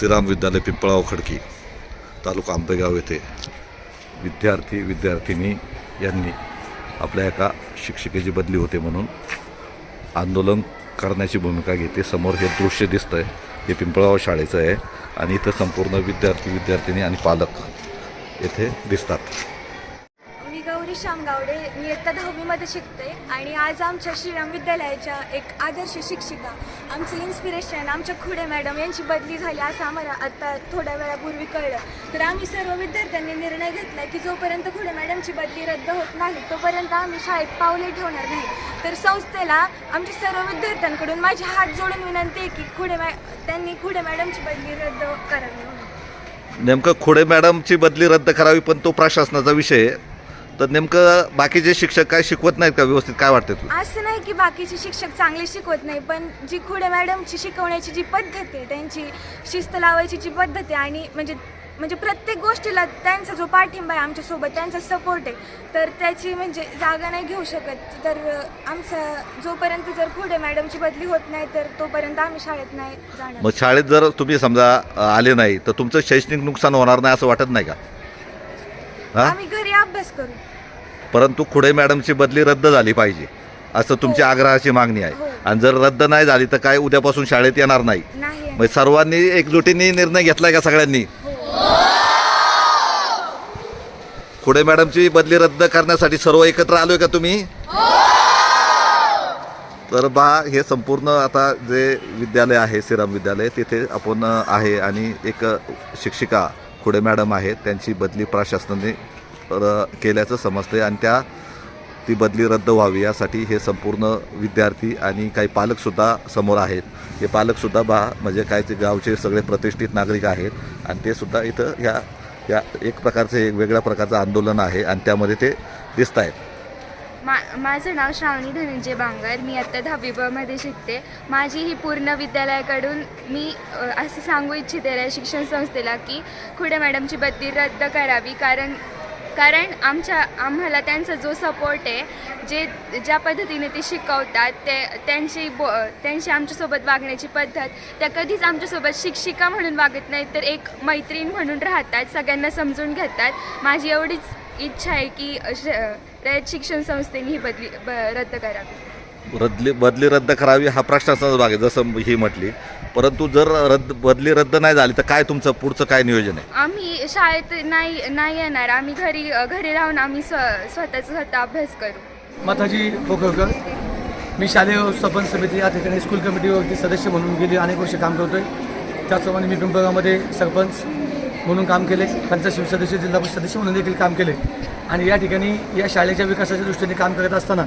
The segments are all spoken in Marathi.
श्रीराम विद्यालय पिंपळाव खडकी तालुका आंबेगाव येथे विद्यार्थी विद्यार्थिनी यांनी आपल्या एका शिक्षिकेची बदली होते म्हणून आंदोलन करण्याची भूमिका घेते. समोर हे दृश्य दिसतं आहे हे पिंपळगाव शाळेचं आहे आणि इथं संपूर्ण विद्यार्थी विद्यार्थिनी आणि पालक येथे दिसतात. मी गौरी श्यामगावडे मी इयत्ता दहावीमध्ये शिकते आणि आज आमच्या श्रीराम विद्यालयाच्या एक आदर्श शिक्षिका आमचं इन्स्पिरेशन आमच्या खुडे मॅडम यांची बदली झाली असं आम्हाला आता थोड्या वेळापूर्वी कळलं. तर आम्ही सर्व विद्यार्थ्यांनी निर्णय घेतला की जोपर्यंत खुडे मॅडमची बदली रद्द होत नाही तोपर्यंत आम्ही शाळेत पावले ठेवणार नाही. तर संस्थेला आमच्या सर्व विद्यार्थ्यांकडून माझी हात जोडून विनंती आहे की खुडे मॅ त्यांनी खुडे मॅडमची बदली रद्द करावी नेमकं खुडे मॅडमची बदली रद्द करावी पण तो प्रशासनाचा विषय आहे. तर नेमकं बाकीचे शिक्षक काय शिकवत नाहीत का व्यवस्थित? काय वाटतं तुला? असं नाही की बाकीचे शिक्षक चांगले शिकवत नाही पण जी खुडे मॅडमची शिकवण्याची जी पद्धत आहे त्यांची शिस्त लावायची जी पद्धत आहे आणि म्हणजे म्हणजे प्रत्येक गोष्टीला त्यांचा जो पाठिंबा आहे आमच्यासोबत त्यांचा सपोर्ट आहे तर त्याची म्हणजे जागा नाही घेऊ शकत. तर आमचा जोपर्यंत जर खुडे मॅडमची बदली होत नाही तर तोपर्यंत आम्ही शाळेत नाही जाणार. मग शाळेत जर तुम्ही समजा अ, आले नाही तर तुमचं शैक्षणिक नुकसान होणार नाही असं वाटत नाही का? हा? आम्ही घरी अभ्यास करू. परंतु खुडे मॅडमची बदली रद्द झाली पाहिजे असं तुमची आग्रहाची मागणी आहे. हो. आणि जर रद्द नाही झाली तर काय उद्यापासून शाळेत येणार नाही? नाही मग सर्वांनी एकजुटीने निर्णय घेतलाय का सगळ्यांनी? खुडे मॅडमची बदली रद्द करण्यासाठी सर्व एकत्र आलोय का तुम्ही? तर बा हे संपूर्ण आता जे विद्यालय आहे श्रीराम विद्यालय तिथे आपण आहे आणि एक शिक्षिका खुडे मॅडम आहेत. त्यांची बदली प्रशासनाने र- केल्याचं समजते आणि त्या ती बदली रद्द व्हावी यासाठी हे संपूर्ण विद्यार्थी आणि काही पालकसुद्धा समोर आहेत. हे पालकसुद्धा बा म्हणजे काय ते गावचे सगळे प्रतिष्ठित नागरिक आहेत आणि ते सुद्धा इथं ह्या या एक प्रकारचं एक वेगळ्या प्रकारचं आंदोलन आहे आणि त्यामध्ये ते दिसत आहेत. मा माझं नाव श्रावणी धनंजय बांगर मी आत्ता दहावी बमध्ये शिकते. माझी ही पूर्ण विद्यालयाकडून मी असं सांगू इच्छिते शिक्षण संस्थेला की खुडे मॅडमची बदली रद्द करावी कारण कारण आमच्या आम्हाला त्यांचा जो सपोर्ट आहे जे ज्या पद्धतीने ते शिकवतात ते त्यांची बो त्यांची आमच्यासोबत वागण्याची पद्धत त्या कधीच आमच्यासोबत शिक्षिका म्हणून वागत नाहीत तर एक मैत्रीण म्हणून राहतात सगळ्यांना समजून घेतात. माझी एवढीच इच्छा आहे की श- रयत शिक्षण संस्थेने ही बदली ब रद्द करावी. रद्दली बदली रद्द करावी हा प्रश्नाचाच भाग आहे जसं ही म्हटली. परंतु जर रद्द बदली रद्द नाही झाली तर काय तुमचं पुढचं काय नियोजन आहे? आम्ही शाळेत नाही नाही येणार. आम्ही घरी घरी राहून आम्ही स्व स्वतःचा स्वतः अभ्यास करू. माताजी पोखरकर मी शालेय व्यवस्थापन समिती या ठिकाणी स्कूल कमिटीवरती सदस्य म्हणून गेली अनेक वर्ष काम करतो आहे त्याचप्रमाणे मी पिंपळगावमध्ये सरपंच म्हणून काम केले पंचायत समिती सदस्य जिल्हा परिषद सदस्य म्हणून देखील काम केले. आणि या ठिकाणी या शाळेच्या विकासाच्या दृष्टीने काम करत असताना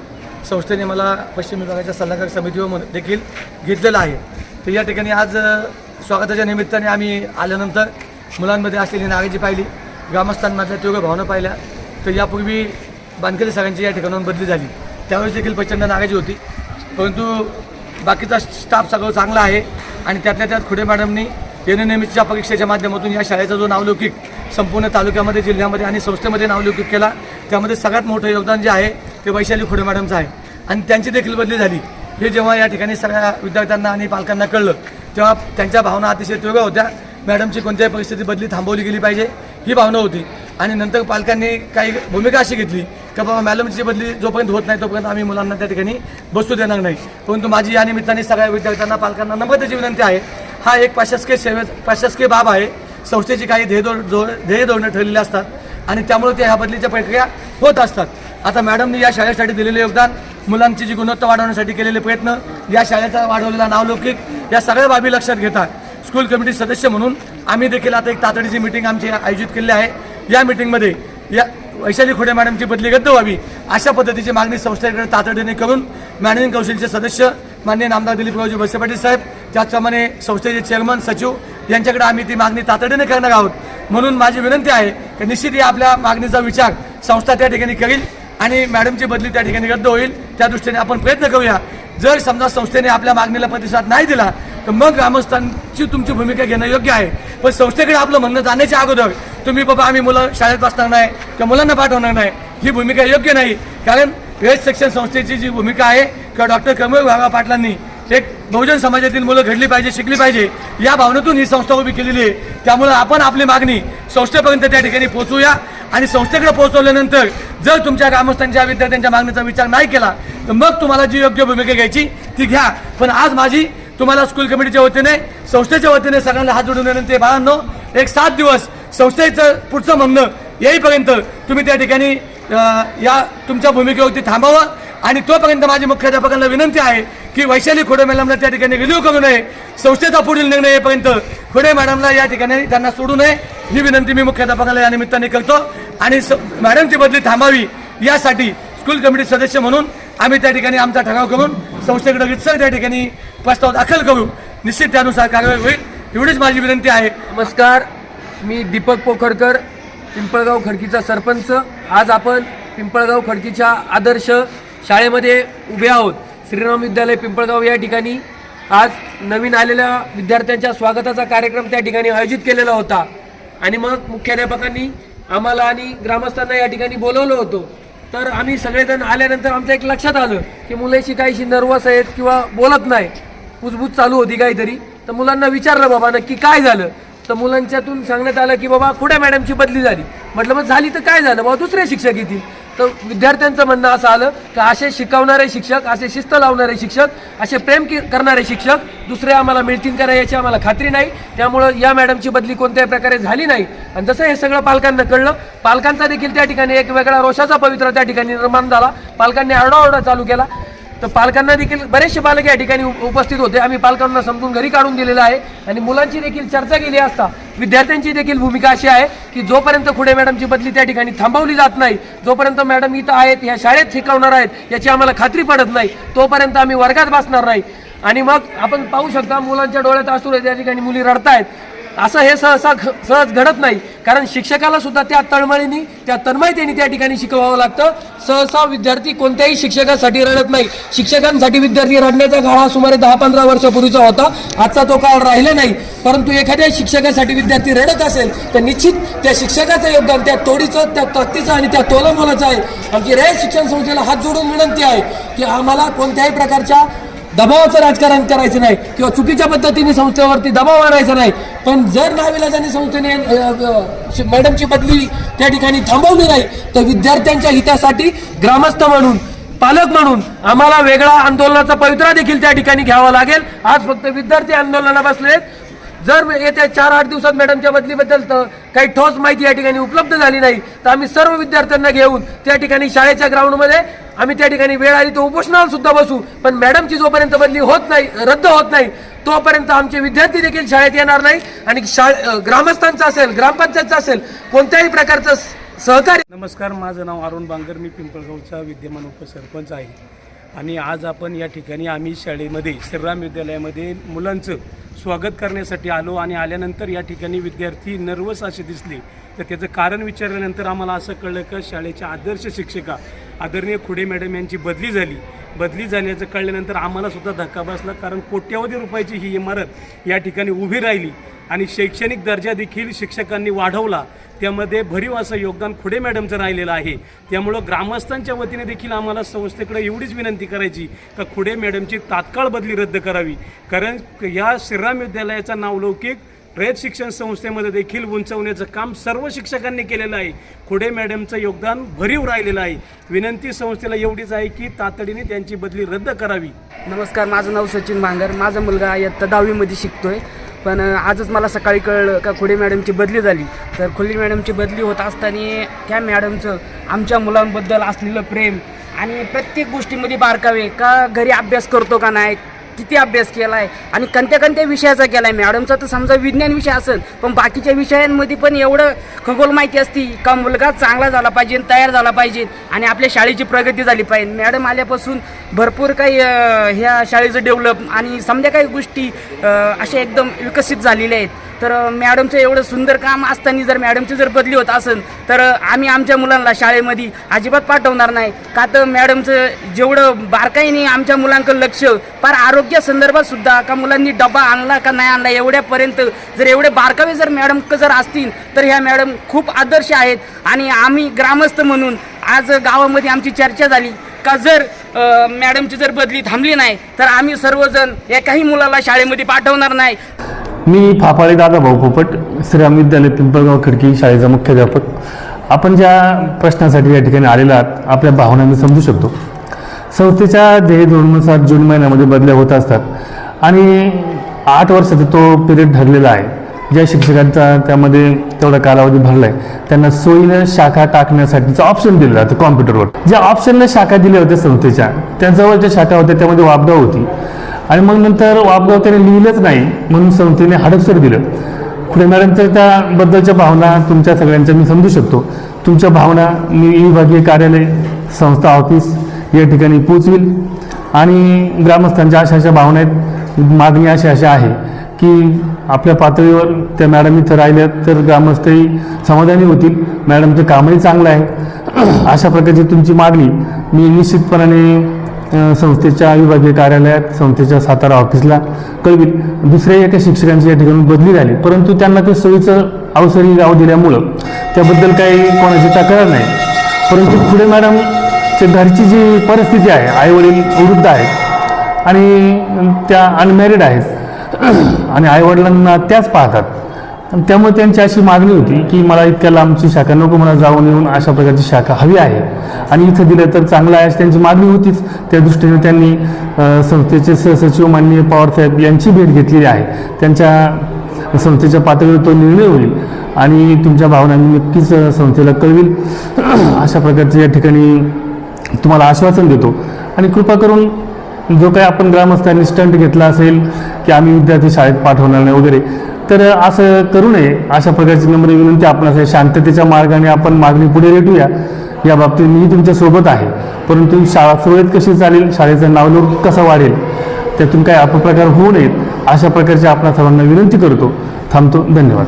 संस्थेने मला पश्चिम विभागाच्या सल्लागार समितीवर देखील घेतलेलं आहे. तर या ठिकाणी आज स्वागताच्या निमित्ताने आम्ही आल्यानंतर मुलांमध्ये असलेली नाराजी पाहिली ग्रामस्थांमधल्या तीव्र भावना पाहिल्या. तर यापूर्वी बांधकरी सरांची या ठिकाणाहून बदली झाली. त्यावेळेस देखील प्रचंड नाराजी होती. परंतु बाकीचा स्टाफ सगळं चांगला आहे आणि त्यातल्या त्यात खुडे मॅडमनी येणे नेहमीच्या परीक्षेच्या माध्यमातून या शाळेचा जो नावलौकिक संपूर्ण तालुक्यामध्ये जिल्ह्यामध्ये आणि संस्थेमध्ये नावलौकिक केला त्यामध्ये सगळ्यात मोठं योगदान जे आहे ते वैशाली खोडे मॅडमचं आहे. आणि त्यांची देखील बदली झाली. हे जेव्हा या ठिकाणी सगळ्या विद्यार्थ्यांना आणि पालकांना कळलं तेव्हा त्यांच्या भावना अतिशय तीव्र होत्या. मॅडमची कोणत्याही परिस्थितीत बदली थांबवली गेली पाहिजे ही भावना होती. आणि नंतर पालकांनी काही भूमिका अशी घेतली की बाबा मॅडमची बदली जोपर्यंत होत नाही तोपर्यंत आम्ही मुलांना त्या ठिकाणी बसू देणार नाही. परंतु माझी या निमित्ताने सगळ्या विद्यार्थ्यांना पालकांना नम्रतेची विनंती आहे. हा एक प्रशासकीय सेवे प्रशासकीय बाब आहे. संस्थेची काही ध्येय धोर ध्येय धोरणं ठरलेली असतात. आणि त्यामुळे ते ह्या बदलीच्या प्रक्रिया होत असतात. आता मॅडमनी या शाळेसाठी दिलेले योगदान मुलांची जी गुणवत्ता वाढवण्यासाठी केलेले प्रयत्न या शाळेचा वाढवलेला नावलौकिक या सगळ्या बाबी लक्षात घेता स्कूल कमिटी सदस्य म्हणून आम्ही देखील आता एक तातडीची मिटिंग आमची आयोजित केली आहे. या मिटिंगमध्ये या वैशाली खोडे मॅडमची बदली रद्द व्हावी अशा पद्धतीची मागणी संस्थेकडे तातडीने करून मॅनेजिंग कौशलचे सदस्य माननीय नामदार दिलीपरावजी वळसे पाटील साहेब त्याचप्रमाणे संस्थेचे चेअरमन सचिव यांच्याकडे आम्ही ती मागणी तातडीने करणार आहोत. म्हणून माझी विनंती आहे की निश्चित या आपल्या मागणीचा विचार संस्था त्या ठिकाणी करील. आणि मॅडमची बदली त्या ठिकाणी रद्द होईल. त्या दृष्टीने आपण प्रयत्न करूया. जर समजा संस्थेने आपल्या मागणीला प्रतिसाद नाही दिला तर मग ग्रामस्थांची तुमची भूमिका घेणं योग्य आहे. पण संस्थेकडे आपलं म्हणणं जाण्याच्या अगोदर तुम्ही बाबा आम्ही मुलं शाळेत बसणार नाही किंवा मुलांना पाठवणार नाही ही भूमिका योग्य नाही. कारण वेस्ट सेक्शन संस्थेची जी भूमिका आहे किंवा डॉक्टर कमळ भागा पाटलांनी एक बहुजन समाजातील मुलं घडली पाहिजे शिकली पाहिजे या भावनेतून ही संस्था उभी केलेली आहे. त्यामुळं आपण आपली मागणी संस्थेपर्यंत त्या ठिकाणी पोहोचूया. आणि संस्थेकडे पोहोचवल्यानंतर जर तुमच्या ग्रामस्थांच्या विद्यार्थ्यांच्या मागणीचा विचार नाही केला तर मग तुम्हाला जी योग्य भूमिका घ्यायची ती घ्या. पण आज माझी तुम्हाला स्कूल कमिटीच्या वतीने संस्थेच्या वतीने सगळ्यांना हात जोडून विनंती बाळांनो एक सात दिवस संस्थेचं पुढचं म्हणणं येईपर्यंत तुम्ही त्या ठिकाणी या तुमच्या भूमिकेवरती थांबावं. आणि तोपर्यंत माझी मुख्याध्यापकांना विनंती आहे की वैशाली खोडे मॅडमला त्या ठिकाणी रिलीव करू नये संस्थेचा पुढील निर्णय येईपर्यंत खोडे मॅडमला या ठिकाणी त्यांना सोडू नये ही विनंती मी मुख्याध्यापकाला या निमित्ताने करतो. आणि स- मॅडमची बदली थांबावी यासाठी स्कूल कमिटी सदस्य म्हणून आम्ही त्या ठिकाणी आमचा ठराव करून संस्थेकडे रितसर त्या ठिकाणी प्रस्ताव दाखल करू. निश्चित त्यानुसार कारवाई होईल एवढीच माझी विनंती आहे. नमस्कार मी दीपक पोखरकर पिंपळगाव खडकीचा सरपंच. आज आपण पिंपळगाव खडकीच्या आदर्श शाळेमध्ये उभे आहोत. श्रीराम विद्यालय पिंपळगाव या ठिकाणी. आज नवीन आलेल्या विद्यार्थ्यांच्या स्वागताचा कार्यक्रम त्या ठिकाणी आयोजित केलेला होता. आणि मग मुख्याध्यापकांनी आम्हाला आणि ग्रामस्थांना या ठिकाणी बोलवलं होतं. तर आम्ही सगळेजण आल्यानंतर आमचं एक लक्षात आलं की मुलाशी काहीशी नर्वस आहेत किंवा बोलत नाही. कुजबूज चालू होती काहीतरी. तर मुलांना विचारलं बाबा नक्की काय झालं? तर मुलांच्यातून सांगण्यात आलं की बाबा कुठे मॅडमची बदली झाली? म्हटलं मग झाली तर काय झालं? बाबा दुसरे शिक्षक येतील. तर विद्यार्थ्यांचं म्हणणं असं आलं की असे शिकवणारे शिक्षक असे शिस्त लावणारे शिक्षक असे प्रेम करणारे शिक्षक दुसरे आम्हाला मिळतील का नाही याची आम्हाला खात्री नाही. त्यामुळं या मॅडमची बदली कोणत्याही प्रकारे झाली नाही. आणि जसं हे सगळं पालकांना कळलं पालकांचा देखील त्या ठिकाणी एक वेगळा रोषाचा पवित्र त्या ठिकाणी निर्माण झाला. पालकांनी आरडाओरडा चालू केला. तर पालकांना देखील बरेचसे पालक या ठिकाणी उपस्थित होते. आम्ही पालकांना समजून घरी काढून दिलेलं आहे आणि मुलांची देखील चर्चा केली असता विद्यार्थ्यांची देखील भूमिका अशी आहे की जोपर्यंत खुडे मॅडमची बदली त्या ठिकाणी थांबवली जात नाही जोपर्यंत मॅडम इथं आहेत या शाळेत शिकवणार आहेत याची आम्हाला खात्री पडत नाही तोपर्यंत आम्ही वर्गात बसणार नाही. आणि मग आपण पाहू शकता मुलांच्या डोळ्यात असू त्या ठिकाणी मुली रडतायत. असं हे सहसा घ- सहज घडत नाही. कारण शिक्षकाला सुद्धा त्या तळमळीने त्या तन्मयतेने त्या ठिकाणी शिकवावं लागतं. सहसा विद्यार्थी कोणत्याही शिक्षकासाठी रडत नाही. शिक्षकांसाठी विद्यार्थी रडण्याचा काळ हा सुमारे दहा पंधरा वर्षापूर्वीचा होता. आजचा तो काळ राहिला नाही. परंतु एखाद्या शिक्षकासाठी विद्यार्थी रडत असेल तर निश्चित त्या शिक्षकाचं योगदान त्या तोडीचं त्या तत्तीचं आणि त्या तोलमोलाचं आहे. आमची रयत शिक्षण संस्थेला हात जोडून विनंती आहे की आम्हाला कोणत्याही प्रकारच्या दबावाचं राजकारण करायचं नाही किंवा चुकीच्या पद्धतीने संस्थेवरती दबाव आणायचा नाही. पण जर नाविलाजाने संस्थेने मॅडमची बदली त्या ठिकाणी थांबवली नाही तर विद्यार्थ्यांच्या हितासाठी ग्रामस्थ म्हणून पालक म्हणून आम्हाला वेगळा आंदोलनाचा पवित्रा देखील त्या ठिकाणी घ्यावा लागेल. आज फक्त विद्यार्थी आंदोलनाला बसले जर येत्या चार आठ दिवसात मॅडमच्या बदलीबद्दल तर काही ठोस माहिती या ठिकाणी उपलब्ध झाली नाही. तर आम्ही सर्व विद्यार्थ्यांना घेऊन त्या ठिकाणी शाळेच्या ग्राउंडमध्ये आम्ही त्या ठिकाणी वेळ आली तर उपोषणाला सुद्धा बसू. पण मॅडमची जोपर्यंत बदली होत नाही रद्द होत नाही तोपर्यंत आमचे विद्यार्थी देखील शाळेत येणार नाही. आणि शाळे ग्रामस्थांचं असेल ग्रामपंचायतचं असेल कोणत्याही प्रकारचं सहकार्य नमस्कार माझं नाव अरुण बांगर मी पिंपळगावचा विद्यमान उपसरपंच आहे. आणि आज आपण या ठिकाणी आम्ही शाळेमध्ये श्रीराम विद्यालयामध्ये मुलांचं स्वागत करण्यासाठी आलो आणि आल्यानंतर या ठिकाणी विद्यार्थी नर्वस असे दिसले. तर त्याचं कारण विचारल्यानंतर आम्हाला असं कळलं की शाळेच्या आदर्श शिक्षिका आदरणीय खुडे मॅडम यांची बदली झाली. बदली झाल्याचं कळल्यानंतर आम्हाला सुद्धा धक्का बसला कारण कोट्यवधी रुपयाची ही इमारत या ठिकाणी उभी राहिली. आणि शैक्षणिक दर्जा देखील शिक्षकांनी वाढवला. त्यामध्ये भरीव असं योगदान खुडे मॅडमचं राहिलेलं आहे. त्यामुळं ग्रामस्थांच्या वतीने देखील आम्हाला संस्थेकडे एवढीच विनंती करायची का खुडे मॅडमची तात्काळ बदली रद्द करावी. कारण या श्रीराम विद्यालयाचा नावलौकिक रयत शिक्षण संस्थेमध्ये देखील उंचवण्याचं काम सर्व शिक्षकांनी केलेलं आहे. खुडे मॅडमचं योगदान भरीव राहिलेलं आहे. विनंती संस्थेला एवढीच आहे की तातडीने त्यांची बदली रद्द करावी. नमस्कार माझं नाव सचिन भांगर. माझा मुलगा इयत्ता दहावीमध्ये शिकतोय. पण आजच मला सकाळी कळलं का खुडे मॅडमची बदली झाली. तर खुली मॅडमची बदली होत असताना त्या मॅडमचं आमच्या मुलांबद्दल असलेलं प्रेम आणि प्रत्येक गोष्टीमध्ये बारकावे का घरी अभ्यास करतो का नाही किती अभ्यास केला आहे आणि कोणत्या कोणत्या विषयाचा केला आहे मॅडमचा तर समजा विज्ञान विषय असेल पण बाकीच्या विषयांमध्ये पण एवढं खगोल माहिती असती का मुलगा चांगला झाला पाहिजे तयार झाला पाहिजे आणि आपल्या शाळेची प्रगती झाली पाहिजे. मॅडम आल्यापासून भरपूर काही ह्या शाळेचं डेव्हलप आणि समजा काही गोष्टी अशा एकदम विकसित झालेल्या आहेत. तर मॅडमचं एवढं सुंदर काम असताना जर मॅडमची जर बदली होत असेल तर आम्ही आमच्या मुलांना शाळेमध्ये अजिबात पाठवणार नाही. का तर मॅडमचं जेवढं बारकाईने आमच्या मुलांकडं लक्ष फार आरोग्यासंदर्भात सुद्धा का मुलांनी डबा आणला का नाही आणला एवढ्यापर्यंत जर एवढे बारकावे जर मॅडम जर असतील तर ह्या मॅडम खूप आदर्श आहेत. आणि आम्ही ग्रामस्थ म्हणून आज गावामध्ये आमची चर्चा झाली का जर मॅडमची जर बदली थांबली नाही तर आम्ही सर्वजण एकाही मुलाला शाळेमध्ये पाठवणार नाही. मी फाफाळे दादा भाऊ पोपट श्रीराम विद्यालय पिंपळगाव खडकी शाळेचा मुख्याध्यापक आपण ज्या प्रश्नासाठी या ठिकाणी आलेला आहात आपल्या भावना मी समजू शकतो. संस्थेच्या ध्येय धोरणानुसार जून महिन्यामध्ये बदल्या होत असतात. आणि आठ वर्षाचा तो पिरियड ठरलेला आहे. ज्या शिक्षकांचा त्यामध्ये तेवढा कालावधी भरला आहे त्यांना सोयीनं शाखा टाकण्यासाठीचं ऑप्शन दिलं जातं कॉम्प्युटरवर ज्या ऑप्शनला शाखा दिल्या होत्या संस्थेच्या त्यांच्यावर ज्या शाखा होत्या त्यामध्ये वापगाव होती. आणि मग नंतर वापगाव त्याने लिहिलंच नाही म्हणून संस्थेने हडपसर दिलं. खुडे मॅडमच्या त्याबद्दलच्या भावना तुमच्या सगळ्यांच्या मी समजू शकतो. तुमच्या भावना मी विभागीय कार्यालय संस्था ऑफिस या ठिकाणी पोचवील. आणि ग्रामस्थांच्या अशा अशा भावना आहेत मागणी अशा अशा आहे की आपल्या पातळीवर त्या मॅडम इथं राहिल्या तर ग्रामस्थही समाधानी होतील. मॅडमचं कामही चांगलं आहे. अशा प्रकारची तुमची मागणी मी निश्चितपणाने संस्थेच्या विभागीय कार्यालयात संस्थेच्या सातारा ऑफिसला. कळवी दुसऱ्या एका शिक्षकांची या ठिकाणी बदली झाली. परंतु त्यांना ते सोयीचं अवसरी गाव दिल्यामुळं त्याबद्दल काही कोणाची तक्रार नाही. परंतु पुढे मॅडमच्या घरची जी परिस्थिती आहे आईवडील वृद्ध आहेत आणि त्या अनमॅरिड आहेत. आणि आईवडिलांना त्याच पाहतात. आणि त्यामुळे त्यांची अशी मागणी होती की मला इतक्या लांबची शाखा नको मला जाऊन येऊन अशा प्रकारची शाखा हवी आहे. आणि इथं दिलं तर चांगलं आहे अशी त्यांची मागणी होतीच. त्या दृष्टीने त्यांनी संस्थेचे सहसचिव माननीय पवारसाहेब यांची भेट घेतलेली आहे. त्यांच्या संस्थेच्या पातळीवर तो निर्णय होईल आणि तुमच्या भावना मी नक्कीच संस्थेला कळवील. अशा प्रकारचे या ठिकाणी तुम्हाला आश्वासन देतो. आणि कृपा करून जो काही आपण ग्रामस्थांनी स्टंट घेतला असेल की आम्ही विद्यार्थी शाळेत पाठवणार नाही वगैरे तर असं करू नये. अशा प्रकारची नम्र विनंती आपणास शांततेच्या मार्गाने आपण मागणी पुढे रेटूया. या बाबतीत मी तुमच्यासोबत आहे. परंतु शाळा सुरळीत कशी चालेल शाळेचं नावलोक कसा वाढेल त्यातून काय अपप्रकार होऊ नयेत अशा प्रकारची आपणा सर्वांना विनंती करतो. थांबतो. धन्यवाद.